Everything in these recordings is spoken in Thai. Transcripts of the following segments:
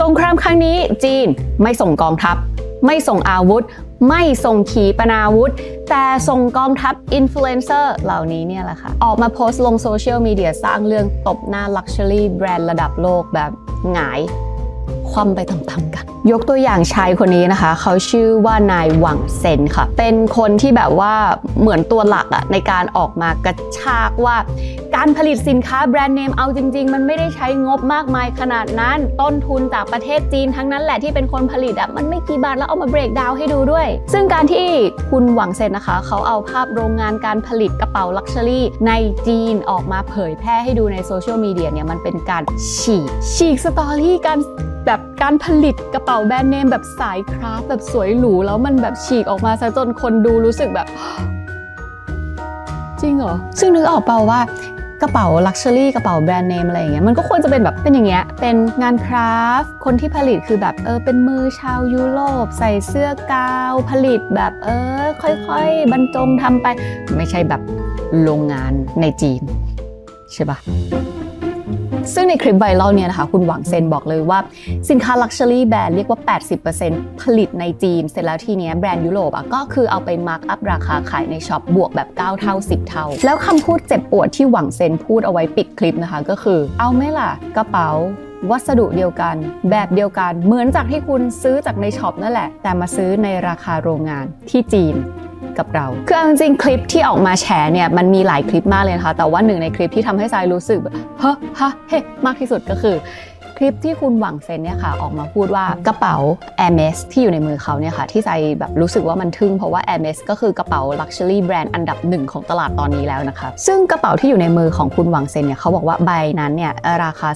สงครามครั้งนี้จีนไม่ส่งกองทัพ ไม่ส่งอาวุธ ไม่ส่งขีปนาวุธ แต่ส่งกองทัพอินฟลูเอนเซอร์เหล่านี้เนี่ยแหละค่ะ ออกมาโพสต์ลงโซเชียลมีเดียสร้างเรื่องตบหน้าลักชัวรี่แบรนด์ระดับโลกแบบหงาย คว่ำไปตามๆกัน ยกตัวอย่างชายคนนี้นะคะ เขาชื่อว่านายหวังเซนค่ะ เป็นคนที่แบบว่าเหมือนตัวหลักอะในการออกมากระชากว่าการผลิตสินค้าแบรนด์เนมเอาจริง ๆ มันไม่ได้ใช้งบมากมายขนาดนั้น ต้นทุนจากประเทศจีนทั้งนั้นแหละที่เป็นคนผลิตอะมันไม่กี่บาทแล้วเอามาเบรกดาวให้ดูด้วย ซึ่งการที่คุณหวังเซนนะคะ เขาเอาภาพโรงงานการผลิตกระเป๋าลักชัวรี่ในจีนออกมาเผยแพร่ให้ดูในโซเชียลมีเดียเนี่ยมันเป็นการฉีกฉีกสตอรี่การ แบบการผลิตกระเป๋าแบรนด์เนมแบบสายคราฟแบบสวยหรูแล้วมันแบบฉีกออกมาซะจนคนดูรู้สึกแบบ จริงเหรอ ซึ่งนึกออกเปล่าว่ากระเป๋าลักชัวรี่กระเป๋าแบรนด์เนมอะไรอย่างเงี้ยมันก็ควรจะเป็นแบบเป็นอย่างเงี้ยเป็นงานคราฟคนที่ผลิตคือแบบเออเป็นมือชาวยุโรปใส่เสื้อกาวผลิตแบบเออ ค่อยๆ บรรจงทำไป ไม่ใช่แบบโรงงานในจีน ใช่ปะ ซึ่งในคลิปไวรัลเนี่ยนะคะคุณหวังเซนบอกเลยว่า สินค้าลักชัวรี่แบรนด์เรียกว่า 80%ผลิตในจีน เสร็จแล้วทีเนี้ยแบรนด์ยุโรปอะก็คือเอาไปมาร์กอัพราคาขายในช็อปบวกแบบ 9 เท่า 10 เท่า แล้วคำพูดเจ็บปวดที่หวังเซนพูดเอาไว้ปิดคลิปนะคะ ก็คือ เอาไหมล่ะกระเป๋าวัสดุเดียวกัน แบบเดียวกันเหมือนจากที่คุณซื้อจากในช็อปนั่นแหละ แต่มาซื้อในราคาโรงงานที่จีน กับเรา คือเอาจริงๆคลิปที่ออกมาแชร์เนี่ยมันมีหลายคลิปมากเลยนะคะแต่ว่าหนึ่งในคลิปที่ทำให้ทรายรู้สึกเฮ้ฮะเฮ้มากที่สุดก็คือคลิปที่คุณหวังเซนเนี่ยค่ะออกมาพูดว่ากระเป๋า Hermes ที่อยู่ในมือเขาเนี่ยค่ะที่ใจแบบรู้สึกว่ามันทึ่งเพราะว่า Hermes ก็คือกระเป๋า Luxury แบรนด์อันดับหนึ่งของตลาดตอนนี้แล้วนะคะซึ่งกระเป๋าที่อยู่ในมือของคุณหวังเซนเนี่ยเขาบอกว่าใบนั้นเนี่ยราคา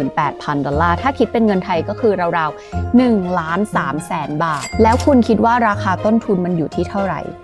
38,000 ดอลลาร์ ถ้าคิดเป็นเงินไทยก็คือราวๆ1ล้าน3แสนบาท แล้วคุณคิดว่าราคาต้นทุนมันอยู่ที่เท่าไหร่